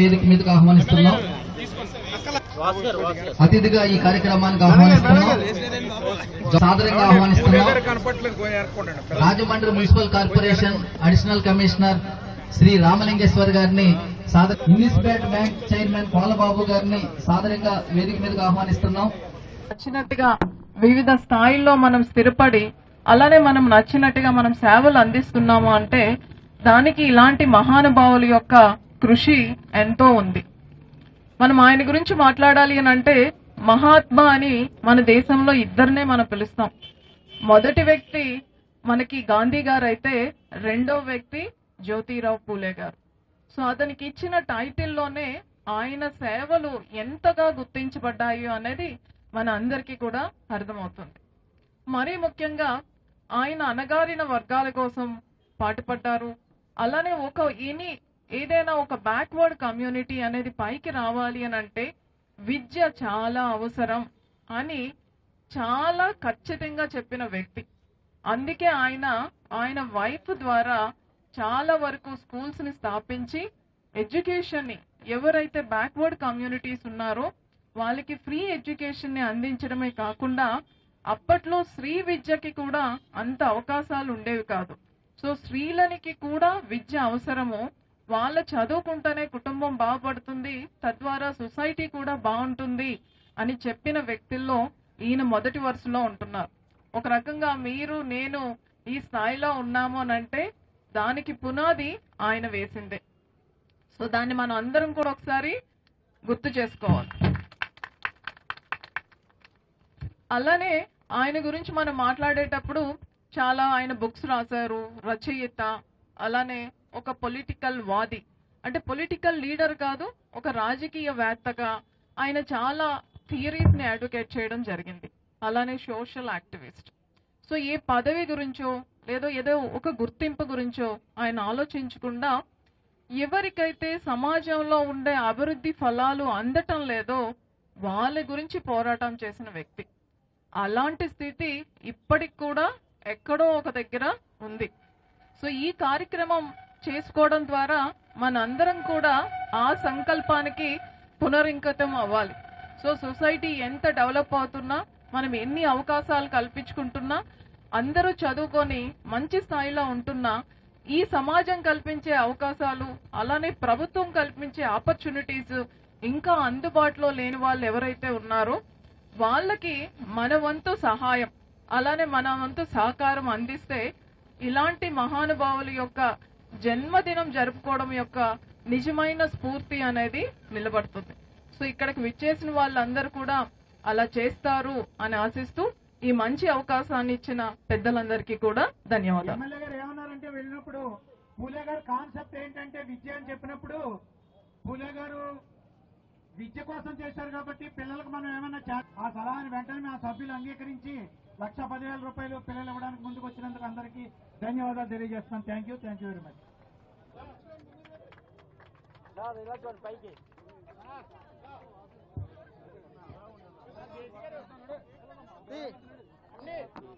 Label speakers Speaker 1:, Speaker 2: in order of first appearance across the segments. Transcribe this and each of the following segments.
Speaker 1: వేదిక మీదకి ఆహ్వానిస్తున్నాం. అతిథిగా ఈ కార్యక్రమానికి ఆహ్వానిస్తున్నాం. సాదరంగా ఆహ్వానిస్తున్నాం. Rajahmundry municipal corporation additional commissioner Shri Ramalingeshwar గారిని సాదర యూనిస్పేట్ బ్యాంక్ చైర్మన్ పాలబాబు గారిని సాదరంగా వేదిక మీదకి ఆహ్వానిస్తున్నాం.
Speaker 2: నచ్చినట్టుగా వివిధ స్థాయిల్లో మనం స్థిరపడి అలానే మనం నచ్చినట్టుగా మనం సేవలు అందిస్తున్నాము అంటే దానికి ఇలాంటి మహానుభావుల యొక్క కృషి ఎంతో ఉంది. మనం ఆయన గురించి మాట్లాడాలి అని అంటే మహాత్మా అని మన దేశంలో ఇద్దరినే మనం పిలుస్తాం. మొదటి వ్యక్తి మనకి గాంధీ గారు అయితే రెండో వ్యక్తి జ్యోతిరావు పూలే గారు. సో అతనికి ఇచ్చిన టైటిల్లోనే ఆయన సేవలు ఎంతగా గుర్తించబడ్డాయో అనేది మన అందరికీ కూడా అర్థమవుతుంది. మరీ ముఖ్యంగా ఆయన అణగారిన వర్గాల కోసం పాటుపడ్డారు. అలానే ఒక ఇని ఏదైనా ఒక బ్యాక్వర్డ్ కమ్యూనిటీ అనేది పైకి రావాలి అని అంటే విద్య చాలా అవసరం అని చాలా ఖచ్చితంగా చెప్పిన వ్యక్తి. అందుకే ఆయన ఆయన వైఫ్ ద్వారా చాలా వరకు స్కూల్స్ని స్థాపించి ఎడ్యుకేషన్ని ఎవరైతే బ్యాక్వర్డ్ కమ్యూనిటీస్ ఉన్నారో వాళ్ళకి ఫ్రీ ఎడ్యుకేషన్ని అందించడమే కాకుండా అప్పట్లో స్త్రీ విద్యకి కూడా అంత అవకాశాలు ఉండేవి కాదు. సో స్త్రీలనికి కూడా విద్య అవసరము. వాళ్ళ చదువుకుంటేనే కుటుంబం బాగుపడుతుంది తద్వారా సొసైటీ కూడా బాగుంటుంది అని చెప్పిన వ్యక్తుల్లో ఈయన మొదటి వరుసలో ఉంటున్నారు. ఒక రకంగా మీరు నేను ఈ స్థాయిలో ఉన్నాము అని అంటే దానికి పునాది ఆయన వేసిందే. సో దాన్ని మనం అందరం కూడా ఒకసారి గుర్తు చేసుకోవాలి. అలానే ఆయన గురించి మనం మాట్లాడేటప్పుడు చాలా ఆయన బుక్స్ రాశారు రచయిత అలానే ఒక పొలిటికల్ వాది. అంటే పొలిటికల్ లీడర్ కాదు ఒక రాజకీయవేత్తగా ఆయన చాలా థియరీస్ని అడ్వకేట్ చేయడం జరిగింది. అలానే సోషల్ యాక్టివిస్ట్ సో ఏ పదవి గురించో లేదో ఏదో ఒక గుర్తింపు గురించో ఆయన ఆలోచించకుండా ఎవరికైతే సమాజంలో ఉండే అభివృద్ధి ఫలాలు అందటం లేదో వాళ్ళ గురించి పోరాటం చేసిన వ్యక్తి. అలాంటి స్థితి ఇప్పటికి కూడా ఎక్కడో ఒక దగ్గర ఉంది. సో ఈ కార్యక్రమం చేసుకోవడం ద్వారా మనందరం కూడా ఆ సంకల్పానికి పునరింకతం అవ్వాలి. సో సొసైటీ ఎంత డెవలప్ అవుతున్నా మనం ఎన్ని అవకాశాలు కల్పించుకుంటున్నా అందరూ చదువుకొని మంచి స్థాయిలో ఉంటున్నా ఈ సమాజం కల్పించే అవకాశాలు అలానే ప్రభుత్వం కల్పించే ఆపర్చునిటీస్ ఇంకా అందుబాటులో లేని వాళ్ళు ఎవరైతే ఉన్నారో వాళ్ళకి మన వంతు సహాయం అలానే మన వంతు సహకారం అందిస్తే ఇలాంటి మహానుభావుల యొక్క జన్మదినం జరుపుకోవడం యొక్క నిజమైన స్ఫూర్తి అనేది నిలబడుతుంది. సో ఇక్కడికి విచ్చేసిన వాళ్ళందరూ కూడా అలా చేస్తారు అని ఆశిస్తూ ఈ మంచి అవకాశాన్ని ఇచ్చిన పెద్దలందరికీ కూడా ధన్యవాదాలు.
Speaker 3: ఎమ్మెల్యే గారు ఏమన్నారంటే వెళ్ళినప్పుడు పూలే గారు కాన్సెప్ట్ ఏంటంటే విద్య అని చెప్పినప్పుడు పూలే గారు విద్య కోసం చేశారు కాబట్టి పిల్లలకు మనం ఏమన్నా ఆ సలహాని వెంటనే ఆ సభ్యులు అంగీకరించి లక్ష పదివేల రూపాయలు పిల్లలు ఇవ్వడానికి ముందుకు వచ్చినందుకు అందరికీ ధన్యవాదాలు తెలియజేస్తున్నాం. Thank you thank you very much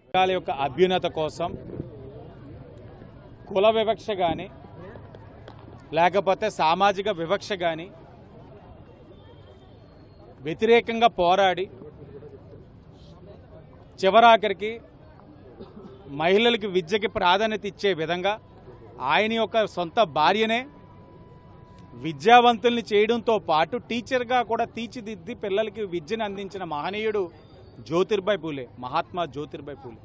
Speaker 4: వర్గాల యొక్క అభ్యున్నత కోసం కుల వివక్ష కానీ లేకపోతే సామాజిక వివక్ష కానీ వ్యతిరేకంగా పోరాడి చివరాఖరికి మహిళలకి విద్యకి ప్రాధాన్యత ఇచ్చే విధంగా ఆయన యొక్క సొంత భార్యనే విద్యావంతుల్ని చేయడంతో పాటు టీచర్గా కూడా తీర్చిదిద్ది పిల్లలకి విద్యను అందించిన మహనీయుడు జ్యోతిర్బాయ్ పూలే మహాత్మా జ్యోతిర్బాయ్ పూలే.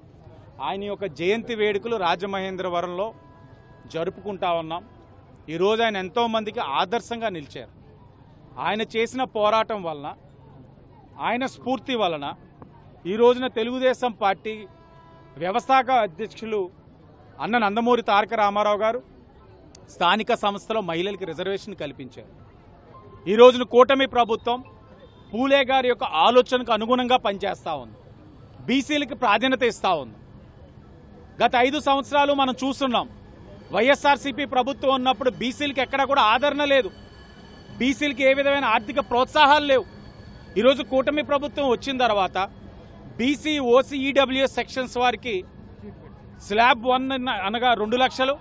Speaker 4: ఆయన యొక్క జయంతి వేడుకలు రాజమహేంద్రవరంలో జరుపుకుంటా ఉన్నాం. ఈరోజు ఆయన ఎంతోమందికి ఆదర్శంగా నిలిచారు. ఆయన చేసిన పోరాటం వలన ఆయన స్ఫూర్తి వలన ఈ రోజున తెలుగుదేశం పార్టీ వ్యవస్థాక అధ్యక్షులు అన్న నందమూరి తారక రామారావు గారు స్థానిక సంస్థలో మహిళలకి రిజర్వేషన్ కల్పించారు. ఈ రోజున కూటమి ప్రభుత్వం పూలే గారి యొక్క ఆలోచనకు అనుగుణంగా పనిచేస్తూ ఉంది. బీసీలకి ప్రాధాన్యత ఇస్తూ ఉంది. గత ఐదు సంవత్సరాలు మనం చూస్తున్నాం. వైఎస్ఆర్సీపీ ప్రభుత్వం ఉన్నప్పుడు బీసీలకి ఎక్కడ కూడా ఆదరణ లేదు. బీసీలకి ఏ విధమైన ఆర్థిక ప్రోత్సాహాలు లేవు. ఈరోజు కూటమి ప్రభుత్వం వచ్చిన తర్వాత బీసీ ఓసీ ఈడబ్ల్యూఎస్ సెక్షన్స్ వారికి స్లాబ్ వన్ అనగా రెండు లక్షలు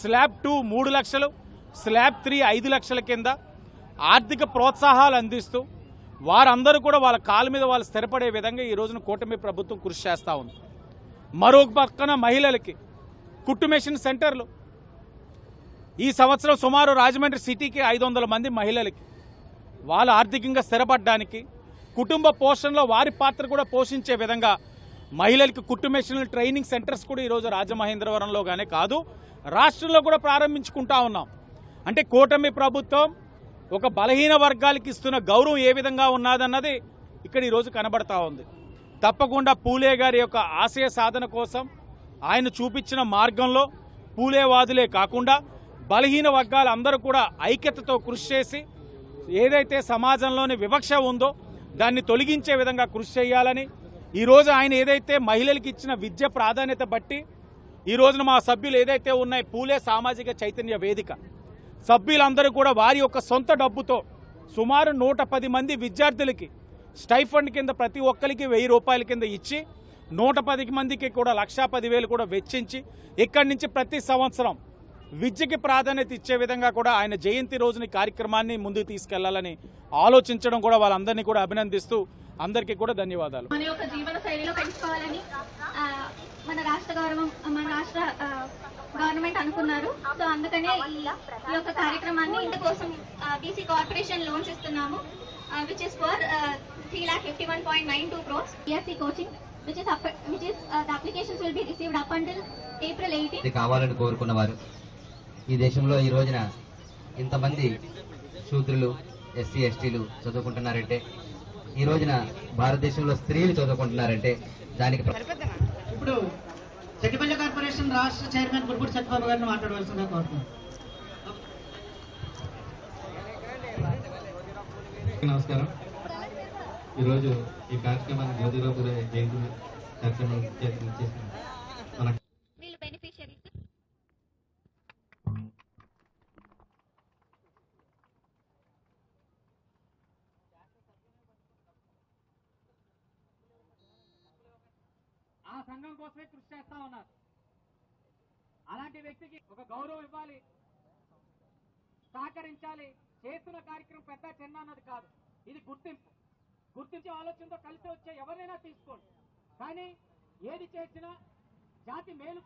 Speaker 4: స్లాబ్ టూ మూడు లక్షలు స్లాబ్ త్రీ ఐదు లక్షల కింద ఆర్థిక ప్రోత్సాహాలు అందిస్తూ వారందరూ కూడా వాళ్ళ కాళ్ళ మీద వాళ్ళు స్థిరపడే విధంగా ఈ రోజున కూటమి ప్రభుత్వం కృషి చేస్తూ ఉంది. మరో పక్కన మహిళలకి కుట్టు మెషిన్ సెంటర్లు. ఈ సంవత్సరం సుమారు రాజమండ్రి సిటీకి ఐదు వందల మంది మహిళలకి వాళ్ళు ఆర్థికంగా స్థిరపడడానికి కుటుంబ పోషణలో వారి పాత్ర కూడా పోషించే విధంగా మహిళలకి కుట్టు మెషిన్ల ట్రైనింగ్ సెంటర్స్ కూడా ఈరోజు రాజమహేంద్రవరంలోగానే కాదు రాష్ట్రంలో కూడా ప్రారంభించుకుంటా ఉన్నాం. అంటే కూటమి ప్రభుత్వం ఒక బలహీన వర్గాలకి ఇస్తున్న గౌరవం ఏ విధంగా ఉన్నదన్నది ఇక్కడ ఈరోజు కనబడతా ఉంది. తప్పకుండా పూలే గారి యొక్క ఆశయ సాధన కోసం ఆయన చూపించిన మార్గంలో పూలేవాదులే కాకుండా బలహీన వర్గాలు అందరూ కూడా ఐక్యతతో కృషి చేసి ఏదైతే సమాజంలోని వివక్ష ఉందో దాన్ని తొలగించే విధంగా కృషి చేయాలని ఈరోజు ఆయన ఏదైతే మహిళలకు ఇచ్చిన విద్య ప్రాధాన్యత బట్టి ఈ రోజున మా సభ్యులు ఏదైతే ఉన్నాయి పూలే సామాజిక చైతన్య వేదిక. సభ్యులందరూ కూడా వారి యొక్క సొంత డబ్బుతో సుమారు నూట పది మంది విద్యార్థులకి స్టైఫండ్ కింద ప్రతి ఒక్కరికి వెయ్యి రూపాయల కింద ఇచ్చి నూట పది మందికి కూడా లక్షా పదివేలు కూడా వెచ్చించి ఇక్కడి నుంచి ప్రతి సంవత్సరం విద్యకి ప్రాధాన్యత ఇచ్చే విధంగా కూడా ఆయన జయంతి రోజున కార్యక్రమాన్ని ముందుకు తీసుకెళ్ళాలని ఆలోచించడం కూడా వాళ్ళందరినీ కూడా అభినందిస్తూ అందరికీ కూడా ధన్యవాదాలు.
Speaker 5: మన యొక్క జీవన శైలిలో పెంచుకోవాలని మన రాష్ట్ర గౌరవం మన రాష్ట్ర గవర్నమెంట్ అనుకున్నారు. సో అందుకనే ఈ యొక్క కార్యక్రమాన్ని ఇంటి కోసం బీసీ కార్పొరేషన్ లోన్స్ ఇస్తున్నాము which is for three lakh fifty one point nine two crores BSc coaching which is which is the applications will be received up until April eighteen
Speaker 6: కావాలని కోరుకున్నవారు ఈ దేశంలో ఈ రోజున ఇంతమంది శూద్రులు ఎస్సీ ఎస్టీలు చదువుకుంటున్నారంటే ఈ రోజున భారతదేశంలో స్త్రీలు చదువుకుంటున్నారంటే దానికి
Speaker 7: ఇప్పుడు చెట్టిపల్లి కార్పొరేషన్ రాష్ట్ర చైర్మన్ గురుపూడి సత్యబాబు గారిని మాట్లాడవలసిందిగా కోరుతున్నాను.
Speaker 8: నమస్కారం. ఈరోజు ఈ కార్యక్రమాన్ని జ్యోతిరావు పూలే జయంతి కార్యక్రమం చేసిన చేసిన మన
Speaker 5: వీళ్ళు బెనిఫిషియరీస్
Speaker 3: ఆ సంఘం కోసమే కృషి చేస్తా ఉన్నారు. అలాంటి వ్యక్తికి ఒక గౌరవం ఇవ్వాలి. సహకరించాలి. చేస్తున్న కార్యక్రమం పెద్ద చిన్న అన్నది కాదు. ఇది గుర్తింపు. గుర్తించే ఆలోచనతో కలిసి వచ్చే ఎవరైనా తీసుకోండి. కానీ ఏది చేసినా జాతి మేలు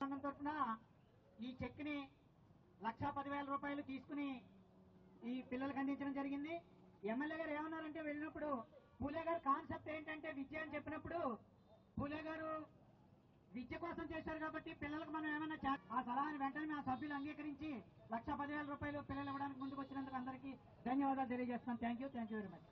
Speaker 3: సంఘం తరఫున ఈ చెక్ని లక్షా పదివేల రూపాయలు తీసుకుని ఈ పిల్లలకు అందించడం జరిగింది ఎమ్మెల్యే గారు ఏమన్నారంటే వెళ్ళినప్పుడు పూలే గారు కాన్సెప్ట్ ఏంటంటే విద్య అని చెప్పినప్పుడు పూలే గారు విద్య కోసం చేశారు కాబట్టి పిల్లలకు మనం ఏమైనా ఆ సలహాని వెంటనే మా సభ్యులు అంగీకరించి లక్ష పదివేల రూపాయలు పిల్లలు ఇవ్వడానికి ముందుకు వచ్చినందుకు అందరికీ ధన్యవాదాలు తెలియజేస్తున్నాం thank you thank you very much